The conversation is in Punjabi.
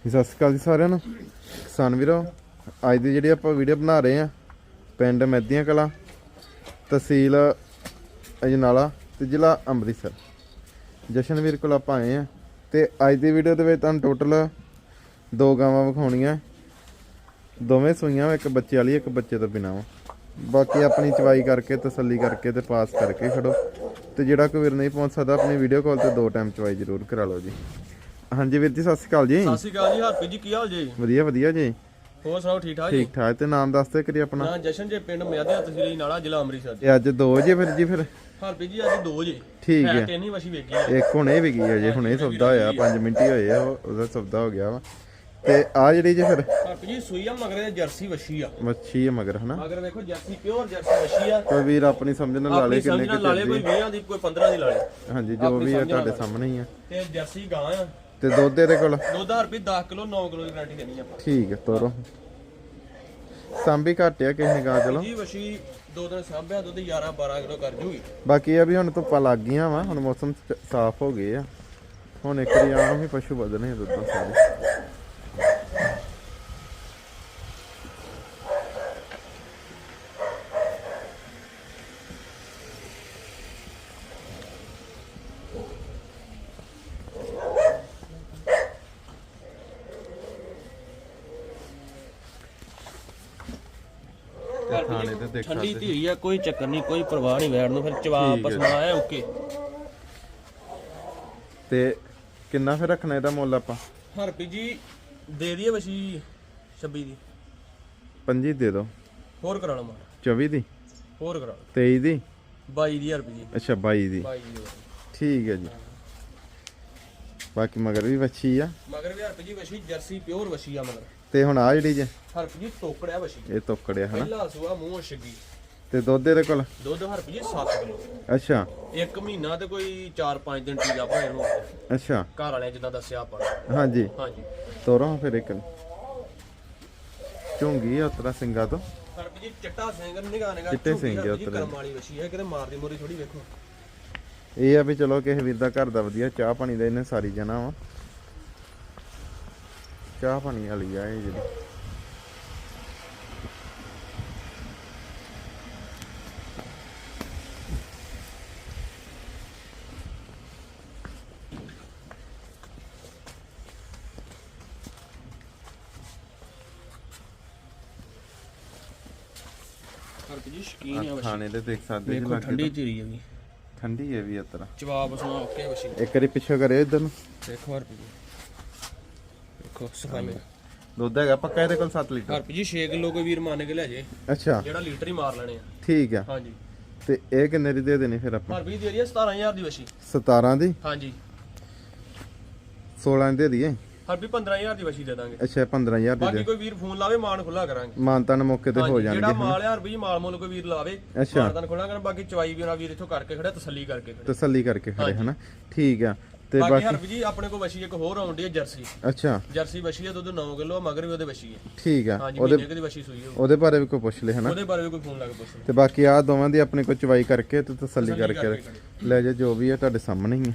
ਸਤਿ ਸ਼੍ਰੀ ਅਕਾਲ ਜੀ ਸਾਰਿਆਂ ਨੂੰ। ਕਿਸਾਨ ਵੀਰੋ, ਅੱਜ ਦੀ ਜਿਹੜੀ ਆਪਾਂ ਵੀਡੀਓ ਬਣਾ ਰਹੇ ਆ ਪਿੰਡ ਮੈਦੀਆਂ ਕਲਾ, ਤਹਿਸੀਲ ਅਜਨਾਲਾ ਤੇ ਜ਼ਿਲ੍ਹਾ ਅੰਮ੍ਰਿਤਸਰ। ਜਸ਼ਨਵੀਰ ਕੋਲ ਆਪਾਂ ਆਏ ਆ ਤੇ ਅੱਜ ਦੀ ਵੀਡੀਓ ਦੇ ਵਿੱਚ ਤੁਹਾਨੂੰ ਟੋਟਲ ਦੋ ਗਾਵਾਂ ਵਿਖਾਉਣੀਆਂ। ਦੋਵੇਂ ਸੂਈਆਂ ਇੱਕ ਬੱਚੇ ਵਾਲੀ, ਇੱਕ ਬੱਚੇ ਤੋਂ ਬਿਨਾਂ ਵਾ। ਬਾਕੀ ਆਪਣੀ ਚਵਾਈ ਕਰਕੇ, ਤਸੱਲੀ ਕਰਕੇ ਤੇ ਪਾਸ ਕਰਕੇ ਖੜੋ। ਤੇ ਜਿਹੜਾ ਕੋਈ ਵੀਰ ਨਹੀਂ ਪਹੁੰਚ ਸਕਦਾ, ਆਪਣੀ ਵੀਡੀਓ ਕਾਲ ਤੇ ਦੋ ਟਾਈਮ ਚਵਾਈ ਜ਼ਰੂਰ ਕਰਾ ਲਓ ਜੀ। ਹਾਂਜੀ ਵੀਰ ਜੀ ਸਤਿ ਸ਼੍ਰੀ ਅਕਾਲ ਜੀ। ਸਤਿ ਸ਼੍ਰੀ ਅਕਾਲ ਜੀ ਹਰਪ੍ਰੀਤ ਜੀ ਕੀ ਹਾਲ ਜੀ? ਵਧੀਆ ਵਧੀਆ ਜੀ। ਹੋਰ ਸੁਣਾਓ ਠੀਕ ਠਾਕ ਜੀ? ਠੀਕ ਠਾਕ ਤੇ ਨਾਮ ਦੱਸ ਦਿਓ ਕਰੀ ਆਪਣਾ। ਨਾ ਜਸ਼ਨ ਜੇ ਪਿੰਡ ਮਿਆਦਿਆ ਤਹਿਸੀਲ ਨਾਲਾ ਜ਼ਿਲ੍ਹਾ ਅੰਮ੍ਰਿਤਸਰ ਇਹ ਅੱਜ ਦੋ ਜੇ ਫਿਰ ਜੀ ਫਿਰ? ਹਰਪ੍ਰੀਤ ਜੀ ਅੱਜ ਦੋ ਜੀ। ਠੀਕ ਹੈ। ਹੈ। ਤਿੰਨ ਹੀ ਵਸ਼ੀ ਵੇਖੀ ਆ। ਇੱਕ ਹੁਣੇ ਵੀ ਗਈ ਹੈ ਜੀ ਹੁਣੇ ਸੌਦਾ ਹੋਇਆ 5 ਮਿੰਟ ਹੀ ਹੋਏ ਆ ਉਹ- ਉਹਦਾ ਸੌਦਾ ਹੋ ਗਿਆ ਵਾ। ਤੇ ਆ ਜਿਹੜੀ ਜੇ ਫਿਰ? ਹਰਪ੍ਰੀਤ ਜੀ ਸੂਈ ਆ ਮਗਰ ਦੇ ਜਰਸੀ ਵਸ਼ੀ ਆ। ਮੱਛੀ ਹੈ ਮਗਰ ਹਨਾ? ਮਗਰ ਵੇਖੋ ਜਰਸੀ ਪਿਓਰ ਜਰਸੀ ਵਸ਼ੀ ਆ। ਕੋਈ ਵੀਰ ਆਪਣੀ ਸਮਝ ਨਾਲ ਲਾ ਲੇ ਆਪਣੀ ਕਿੰਨੇ ਸਮਝ ਨਾਲ ਕਿ ਲਾਲੇ ਕੋਈ 20 ਦੀ ਕੋਈ 15 ਦੀ ਲਾਲੇ ਹਾਂਜੀ ਜੋ ਵੀ ਹੈ ਤੁਹਾਡੇ ਸਾਹਮਣੇ ਹੀ ਆ। ਤੇ ਜਰਸੀ ਗਾਂ ਆ। ਤੇ ਦੁੱਧ ਇਹਦੇ ਕੋਲ? ਦੁੱਧ ਹਰਪ੍ਰੀਤ 10 ਕਿਲੋ 9 ਕਿਲੋ ਦੀ ਗਾਰੰਟੀ ਦੇਣੀ ਆਪਾਂ। ਠੀਕ ਹੈ ਤੋਰੋ। ਸਾਂਭੀ ਘੱਟ ਆ ਕਿਸੇ ਨੇ ਗਾ ਚਲੋ ਜੀ ਵਸ਼ੀ ਦੋ ਦਿਨ ਸਾਂਭਿਆ ਦੁੱਧ 11 12 ਕਿਲੋ ਕਰ ਜੂਗੀ। ਬਾਕੀ ਇਹ ਆ ਵੀ ਹੁਣ ਧੁੱਪਾਂ ਲੱਗ ਗਈਆਂ ਵਾ ਹੁਣ ਮੌਸਮ ਸਾਫ਼ ਹੋ ਗਏ ਆ। ਹੁਣ ਇੱਕ ਵਾਰੀ ਆਮ ਹੀ ਪਸ਼ੂ ਵਧਣੇ ਆ ਦੁੱਧਾਂ ਸਾਰੇ। ਤੇ ਥਾਣੇ ਤੇ ਦੇਖ ਠੰਡੀ ਸਕਦੇ ਧੀਰੀ ਆ ਕੋਈ ਚੱਕਰ ਨਹੀਂ ਕੋਈ ਪਰਵਾਹ ਨਹੀਂ ਵੈੜ ਨੂੰ ਫਿਰ ਚਵਾ ਠੀਕ ਹੈ। ਪਸਮਾ ਓਕੇ। ਤੇ ਕਿੰਨਾ ਫਿਰ ਰੱਖਣਾ ਇਹਦਾ ਮੁੱਲ ਆਪਾਂ? ਹਰਪ੍ਰੀਤ ਜੀ ਦੇ ਦਈਏ ਵਸ਼ੀ 26 ਦੀ। ਪੰਜੀ ਦੇ ਦਿਓ ਹੋਰ ਕਰਾ ਲਓ ਮਾਰ 24 ਦੀ? ਹੋਰ ਕਰਾ ਲਓ। 23 ਦੀ? 22 ਦੀ ਹਰਪ੍ਰੀਤ ਜੀ। ਅੱਛਾ 22 ਦੀ। 22 ਦੀ ਠੀਕ ਹੈ ਜੀ। ਬਾਕੀ ਮਗਰ ਵੀ ਵੱਛੀ ਆ। ਮਗਰ ਵੀ ਹਰਪ੍ਰੀਤ ਜੀ ਜਰਸੀ ਪਿਓਰ ਵਸ਼ੀ ਆ ਮਗਰ। ਤੇ ਹੁਣ ਆ ਜਿਹੜੀ ਜੇ ਹਰਪ੍ਰੀਤ ਜੀ ਟੋਕੜਿਆ ਵਸ਼ੀ ਇਹ ਤੋਕੜਿਆ ਹਨਾ? ਪਹਿਲਾ ਸੂਆ ਮੂੰਹ ਛੱਗੀ ਤੇ ਦੁੱਧ ਇਹਦੇ ਕੋਲ? ਦੁੱਧ ਹਰਪ੍ਰੀਤ ਜੀ 7 ਕਿਲੋ। ਅੱਛਾ। ਇੱਕ ਮਹੀਨਾ ਤੇ ਕੋਈ 4-5 ਦਿਨ ਟੀਕਾ ਭਾਵੇਂ ਨੂੰ ਅੱਛਾ। ਘਰ ਵਾਲਿਆਂ ਜਿੱਦਾਂ ਦੱਸਿਆ ਆਪਾਂ ਹਾਂਜੀ। ਹਾਂਜੀ। ਤੋਰੋ ਫਿਰ ਇੱਕ। ਝੁੰਗੀ ਆ ਉਤਰਾ ਸਿੰਘਾ ਤੋਂ। ਹਰਪ੍ਰੀਤ ਜੀ ਚਿੱਟਾ ਸਿੰਘ ਨਿਗਾ ਨਿਗਾ ਚਿੱਟੇ ਸਿੰਘ ਉੱਤਰ। ਕਰਮ ਵਾਲੀ ਵਸ਼ੀ ਹੈ ਕਿਤੇ ਮਾਰਦੀ ਮੋਰੀ ਥੋੜੀ ਵੇਖੋ। ਇਹ ਆ ਵੀ ਚਲੋ ਕਿਸੇ ਵੀਰ ਦਾ ਘਰ ਦਾ ਵਧੀਆ ਚਾਹ ਪਾਣੀ ਦਾ ਇਹਨੇ ਸਾਰੀ ਜਣਾ ਵਾ। ਚਾਹ ਪਾਣੀ ਵਾਲੀ ਆ ਇਹ ਜਿਹੜੀ। ਖਾਣੇ ਤੇ ਦੇਖ ਸਕਦੇ ਜੀ ਠੰਡੀ ਧੀਰੀ ਹੈ ਵੀ। ਠੰਡੀ ਹੈ ਵੀ ਉਤਰਾ ਜਵਾਬ ਸੁਣਾ ਓਕੇ ਵਸ਼ੀ ਇੱਕ ਵਾਰੀ ਪਿੱਛੇ ਕਰਿਓ ਇਧਰ ਨੂੰ। ਦੇਖੋ ਹਰਪ੍ਰੀਤ ਜੀ ਦੇਖੋ ਸਫ਼ਾਈ ਦੁੱਧ ਹੈਗਾ ਪੱਕਾ ਇਹਦੇ ਕੋਲ 7 ਲੀਟਰ। ਹਰਪ੍ਰੀਤ ਜੀ 6 ਕਿਲੋ ਕੋਈ ਵੀਰ ਮੰਨ ਕੇ ਲੈ ਜੇ। ਅੱਛਾ। ਜਿਹੜਾ ਲੀਟਰ ਹੀ ਮਾਰ ਲੈਣੇ ਆ। ਠੀਕ ਆ। ਹਾਂਜੀ। ਤੇ ਇਹ ਕਿੰਨੇ ਦੀ ਦੇ ਦੇਣੀ ਫਿਰ ਆਪਾਂ? ਹਰਪ੍ਰੀਤ ਦੀ ਰਹੀ 17000 ਦੀ ਵਸ਼ੀ 17 ਦੀ? ਹਾਂਜੀ। 16 ਦੀ ਦੇ 15000 ਦੀ ਵਸ਼ੀ ਦੇ ਦਾਂਗੇ। ਅੱਛਾ 15000 ਦੀ ਬਾਕੀ ਦੇ। ਕੋਈ ਵੀਰ ਫੋਨ ਲਾਵੇ ਮਾਨ ਖੁੱਲਾ ਕਰਾਂਗੇ। ਮਾਨਤਾਨ ਮੌਕੇ ਤੇ ਹੋ ਹਾਂਜੀ, ਜਿਹੜਾ ਜਾਣਗੇ ਮਾਲ ਆ ਹਰਪ੍ਰੀਤ ਜੀ ਮਾਲ ਮੁੱਲ ਕੋਈ ਵੀਰ ਲਾਵੇ ਅੱਛਾ। ਮਾਨਦਾਨ ਖੁੱਲਾ ਕਰਾਂ ਬਾਕੀ ਚਵਾਈ ਵੀ ਉਹਨਾਂ ਵੀਰ ਇੱਥੋਂ ਕਰਕੇ ਖੜਾ ਤਸੱਲੀ ਕਰਕੇ ਖੜੇ। ਤਸੱਲੀ ਕਰਕੇ ਖੜੇ ਹਨਾ। ਠੀਕ ਆ ਤੇ ਬਾਕੀ ਬਾਕੀ ਹਰਪ੍ਰੀਤ ਜੀ ਆਪਣੇ ਕੋਲ ਵਸ਼ੀ ਇੱਕ ਹੋਰ ਆਉਂਦੀ ਹੈ ਜਰਸੀ। ਅੱਛਾ। ਜਰਸੀ ਵਸ਼ੀ ਹੈ ਦੁੱਧ 9 ਕਿਲੋ ਮਗਰ ਵੀ ਉਹਦੇ ਵਸ਼ੀ ਹੈ ਠੀਕ ਆ। ਹਾਂਜੀ ਉਹਦੇ ਮਹੀਨੇ ਕੁ ਦੀ ਵਸ਼ੀ ਸੂਈ ਹੋ ਉਹਦੇ ਬਾਰੇ ਵੀ ਕੋਈ ਪੁੱਛ ਲੈ ਹਨਾ। ਉਹਦੇ ਬਾਰੇ ਵੀ ਕੋਈ ਫੋਨ ਲਾ ਕੇ ਪੁੱਛ ਤੇ ਬਾਕੀ ਆ ਦੋਵਾਂ ਦੀ ਆਪਣੇ ਕੋਲ ਚਵਾਈ ਕਰਕੇ ਤੇ ਤਸੱਲੀ ਕਰਕੇ ਕਰਕੇ ਲੈ ਜਾ ਜੋ ਵੀ ਹੈ ਤੁਹਾਡੇ ਸਾਹਮਣੇ ਹੀ ਹੈ